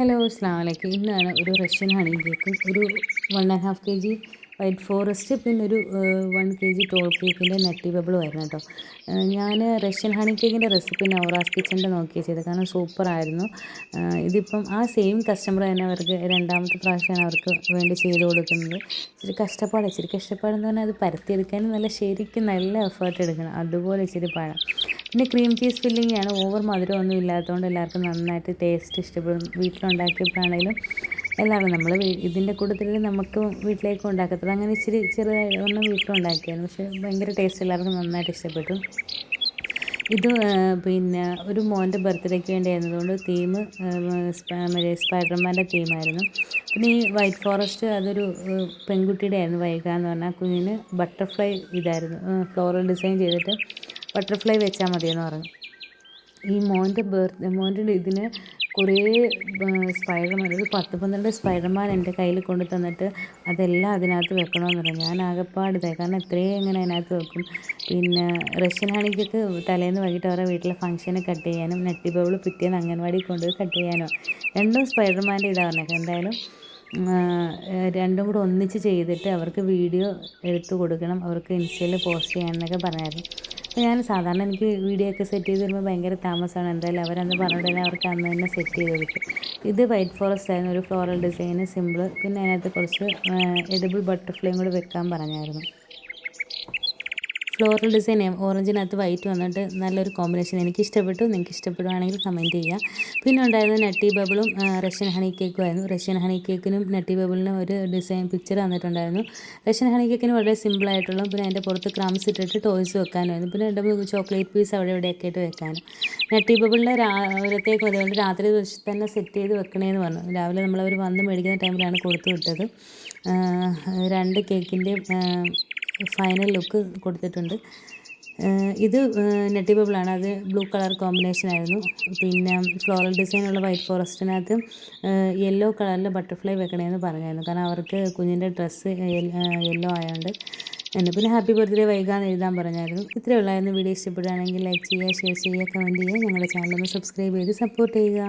Hello അസ്സാം വലൈക്കും ഇന്നാണ് ഒരു റഷ്യൻ ഹണി കേക്കും ഒരു one and half K G white forest പിന്നെ ഒരു വൺ കെ ജി ടോൾ കേക്കിന്റെ നട്ടി ബബിളും ആയിരുന്നു കേട്ടോ. ഞാൻ റഷ്യൻ ഹണി കേക്കിന്റെ റെസിപ്പി നവറാസ് കിച്ചന്റെ നോക്കിയാൽ ചെയ്തത്. കാരണം സൂപ്പറായിരുന്നു ഇതിപ്പം ആ സെയിം കസ്റ്റമർ തന്നെ അവർക്ക് രണ്ടാമത്തെ പ്രാവശ്യമാണ് അവർക്ക് വേണ്ടി ചെയ്ത് കൊടുക്കുന്നത്. ഇച്ചിരി കഷ്ടപ്പാട്. ഇച്ചിരി കഷ്ടപ്പാടെന്ന് പറഞ്ഞാൽ അത് പരത്തിയെടുക്കാനും നല്ല ശരിക്കും നല്ല എഫേർട്ട് എടുക്കണം. അതുപോലെ ഇച്ചിരി പഴം. പിന്നെ ക്രീം ചീസ് ഫില്ലിംഗ് ആണ്. ഓവർ മധുരമൊന്നും ഇല്ലാത്തതുകൊണ്ട് എല്ലാവർക്കും നന്നായിട്ട് ടേസ്റ്റ് ഇഷ്ടപ്പെടും. വീട്ടിലുണ്ടാക്കിയപ്പോഴാണെങ്കിലും എല്ലാവരും നമ്മൾ ഇതിന്റെ കൂട്ടത്തിൽ നമുക്ക് വീട്ടിലേക്ക് ഉണ്ടാക്കത്തുള്ളൂ. അങ്ങനെ ഇച്ചിരി ചെറുതായി ഒന്നും വീട്ടിലുണ്ടാക്കിയായിരുന്നു. പക്ഷേ ഭയങ്കര ടേസ്റ്റ് എല്ലാവർക്കും നന്നായിട്ട് ഇഷ്ടപ്പെട്ടു. ഇത് പിന്നെ ഒരു മോന്റെ ബർത്ത്ഡേക്ക് വേണ്ടി ആയിരുന്നതുകൊണ്ട് തീം മറ്റേ സ്പൈഡർമാന്റെ തീമായിരുന്നു പിന്നെ ഈ വൈറ്റ് ഫോറസ്റ്റ് അതൊരു പെൺകുട്ടിയുടെ ആയിരുന്നു വൈകാന്ന് പറഞ്ഞാൽ കുഞ്ഞിന് ബട്ടർഫ്ലൈ ഇതായിരുന്നു. ഫ്ലോറൽ ഡിസൈൻ ചെയ്തിട്ട് ബട്ടർഫ്ലൈ വെച്ചാൽ മതിയെന്ന് പറഞ്ഞു. ഈ മോന്റെ ബർത്ത് മോന്റെ ഇതിന് കുറേ സ്പൈഡർമാൻ ഒരു പത്ത് പന്ത്രണ്ട് സ്പൈഡർമാൻ എന്റെ കയ്യിൽ കൊണ്ട് തന്നിട്ട് അതെല്ലാം അതിനകത്ത് വെക്കണമെന്ന് പറഞ്ഞു. ഞാൻ ആകെപ്പാടിതായി കാരണം എത്രയും എങ്ങനെ അതിനകത്ത് വെക്കും. പിന്നെ റഷ്യൻ ഹണിക്കൊക്കെ തലേന്ന് വൈകിട്ട് അവരുടെ വീട്ടിലെ ഫംഗ്ഷന് കട്ട് ചെയ്യാനും നെറ്റി ബൗൾ പിറ്റേന്ന് അംഗൻവാടി കൊണ്ടുപോയി കട്ട് ചെയ്യാനോ. രണ്ടും സ്പൈഡർമാന്റെ ഇതാണ് പറഞ്ഞത് എന്തായാലും രണ്ടും കൂടെ ഒന്നിച്ച് ചെയ്തിട്ട് അവർക്ക് വീഡിയോ എടുത്തു കൊടുക്കണം. അവർക്ക് ഇൻസ്റ്റയിൽ പോസ്റ്റ് ചെയ്യാമെന്നൊക്കെ പറഞ്ഞായിരുന്നു. ഞാൻ സാധാരണ എനിക്ക് വീഡിയോ ഒക്കെ സെറ്റ് ചെയ്ത് തരുമ്പോൾ ഭയങ്കര താമസമാണ്. എന്തായാലും അവരന്ന് പറഞ്ഞിട്ടുണ്ടെങ്കിൽ അവർക്ക് അന്ന് തന്നെ സെറ്റ് ചെയ്ത് കൊടുക്കും. ഇത് വൈറ്റ് ഫോറസ്റ്റ് ആയിരുന്നു. ഒരു ഫ്ലോറൽ ഡിസൈന് സിമ്പിൾ പിന്നെ അതിനകത്ത് കുറച്ച് എഡിബിൾ ബട്ടർഫ്ലൈയും കൂടി വെക്കാൻ പറഞ്ഞായിരുന്നു. ഫ്ലോറൽ ഡിസൈൻ ഓറഞ്ചിനകത്ത് വൈറ്റ് വന്നിട്ട് നല്ലൊരു കോമ്പിനേഷൻ എനിക്ക് ഇഷ്ടപ്പെട്ടു നിങ്ങൾക്ക് ഇഷ്ടപ്പെടുവാണെങ്കിൽ കമന്റ് ചെയ്യുക. പിന്നെ ഉണ്ടായിരുന്ന നട്ടി ബബിളും റഷ്യൻ ഹണി കേക്കും ആയിരുന്നു. റഷ്യൻ ഹണി കേക്കിനും നട്ടി ബബിളിനും ഒരു ഡിസൈൻ പിക്ചർ തന്നിട്ടുണ്ടായിരുന്നു. റഷ്യൻ ഹണി കേക്കിന് വളരെ സിമ്പിളായിട്ടുള്ള പിന്നെ അതിന്റെ പുറത്ത് ക്രംസ് ഇട്ടിട്ട് ടോയ്സ് വെക്കാനായിരുന്നു. പിന്നെ രണ്ട് മൂന്ന് ചോക്ലേറ്റ് പീസ് അവിടെ ഇവിടെയൊക്കെ ആയിട്ട് വെക്കാനും നട്ടി ബബിളിന്റെ രാവിലത്തേക്ക് അതുകൊണ്ട് രാത്രി തന്നെ സെറ്റ് ചെയ്ത് വെക്കണേന്ന് പറഞ്ഞു. രാവിലെ നമ്മളവർ വന്ന് മേടിക്കുന്ന ടൈമിലാണ് കൊടുത്തു വിട്ടത്. രണ്ട് കേക്കിന്റെയും ഫൈനൽ ലുക്ക് കൊടുത്തിട്ടുണ്ട്. ഇത് നെറ്റി ബബിളാണ് അത് ബ്ലൂ കളർ കോമ്പിനേഷൻ ആയിരുന്നു. പിന്നെ ഫ്ലോറൽ ഡിസൈനുള്ള വൈറ്റ് ഫോറസ്റ്റിനകത്ത് യെല്ലോ കളറിൽ ബട്ടർഫ്ലൈ വെക്കണമെന്ന് പറഞ്ഞായിരുന്നു കാരണം അവർക്ക് കുഞ്ഞിന്റെ ഡ്രസ്സ് യെല്ലോ ആയതുകൊണ്ട് എന്നെ പിന്നെ ഹാപ്പി ബർത്ത്ഡേ വൈകാന്ന് എഴുതാൻ പറഞ്ഞായിരുന്നു. ഇത്രയേ ഉള്ളായിരുന്നു. വീഡിയോ ഇഷ്ടപ്പെടുകയാണെങ്കിൽ ലൈക്ക് ചെയ്യുക ഷെയർ ചെയ്യുക കമന്റ് ചെയ്യുക. ഞങ്ങളുടെ ചാനലൊന്ന് സബ്സ്ക്രൈബ് ചെയ്ത് സപ്പോർട്ട് ചെയ്യുക.